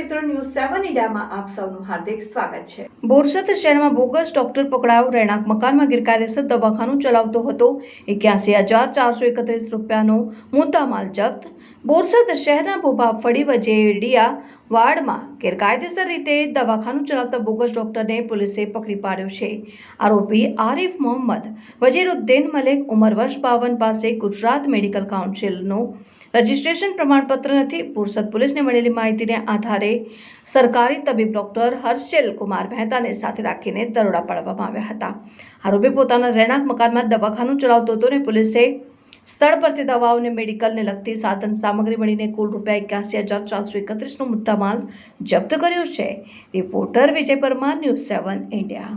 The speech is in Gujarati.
ઇન્ડિયામાં આપ સૌનું હાર્દિક સ્વાગત છે. બોરસદ શહેરમાં બોગસ ડોક્ટર પકડાયો રહેણાંક મકાનમાં ગેરકાયદેસર દવાખાનું ચલાવતો હતો. એક્યાસી હજાર ચારસો એકત્રીસ રૂપિયાનો મુદ્દામાલ જપ્ત. બોરસદ શહેરના ભોભા ફળી વજેડિયા વાર્ડમાં ગેરકાયદેસર રીતે દવાખાનું ચલાવતા બોગસ ડોક્ટરને પોલીસે પકડી પાડ્યો છે. આરોપી આરિફ મોહમ્મદ, વજીરુદ્દીન મલિક, ઉંમર વર્ષ બાવન પાસે ગુજરાત મેડિકલ કાઉન્સિલનું રજિસ્ટ્રેશન પ્રમાણપત્ર નથી. બોરસદ પોલીસને મળેલી માહિતીને આધારે સરકારી તબીબ ડોક્ટર હર્ષેલ કુમાર મહેતાને સાથે રાખીને દરોડા પાડવામાં આવ્યા હતા. આરોપી પોતાના રહેણાંક મકાનમાં દવાખાનું ચલાવતો હતો ને પોલીસે સ્થળ પરથી દવાઓને મેડિકલને લગતી સાધન સામગ્રી મળીને કુલ રૂપિયા એક્યાસી હજાર ચારસો એકત્રીસનો મુદ્દામાલ જપ્ત કર્યો છે. Reporter Vijay Parmar, news seven India.